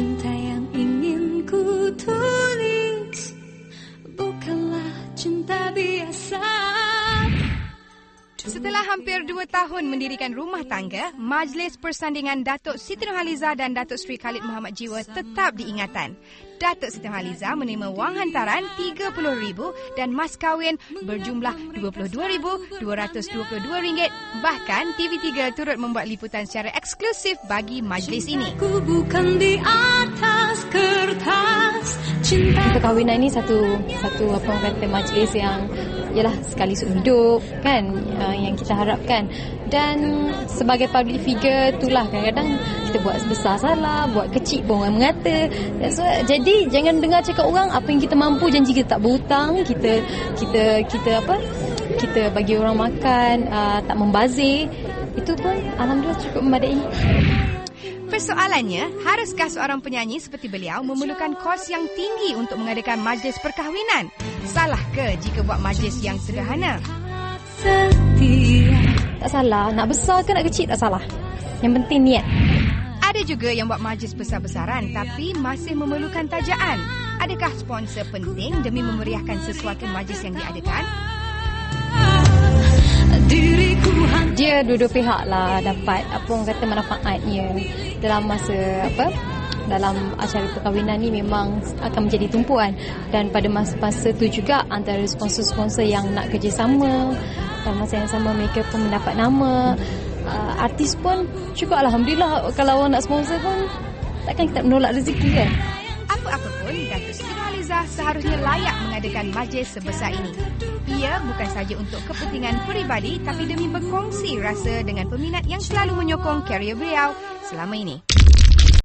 Thay tahun mendirikan rumah tangga, Majlis Persandingan Datuk Siti Nurhaliza dan Datuk Seri Khalid Muhammad Jiwa tetap diingatan. Datuk Siti Nurhaliza menerima wang hantaran RM30,000 dan mas kahwin berjumlah RM22,222. Bahkan TV3 turut membuat liputan secara eksklusif bagi majlis ini. Ku bukan di atas perkahwinan ni satu satu apa orang kata majlis yang ialah sekali seumur hidup kan? Uh, yang kita harapkan. Dan sebagai public figure itulah kadang-kadang kita buat besar salah buat kecil pun orang mengata. So, jadi jangan dengar cakap orang apa yang kita mampu janji kita tak berhutang kita kita kita apa? Kita bagi orang makan uh, tak membazir. Itu pun alhamdulillah cukup memadai Persoalannya, haruskah seorang penyanyi seperti beliau memerlukan kos yang tinggi untuk mengadakan majlis perkahwinan? Salah ke jika buat majlis yang sederhana? tak salah nak besar ke nak kecil tak salah yang penting niat Ada juga yang buat majlis besar-besaran tapi masih memerlukan tajaan. Adakah sponsor penting demi memeriahkan sesuatu majlis yang diadakan? hanya dia dua-dua pihak lah dapat apa orang kata manfaatnya dalam masa apa dalam acara perkahwinan ni memang akan menjadi tumpuan. Dan pada masa-masa tu juga antara sponsor-sponsor yang nak kerjasama dan masa yang sama mereka pun mendapat nama. Uh, artis pun cukup Alhamdulillah kalau orang nak sponsor pun takkan kita menolak rezeki kan? Apa-apa pun, Datuk Nurhaliza seharusnya layak mengadakan majlis sebesar ini. Ia bukan saja untuk kepentingan peribadi tapi demi berkongsi rasa dengan peminat yang selalu menyokong karier beliau selama ini.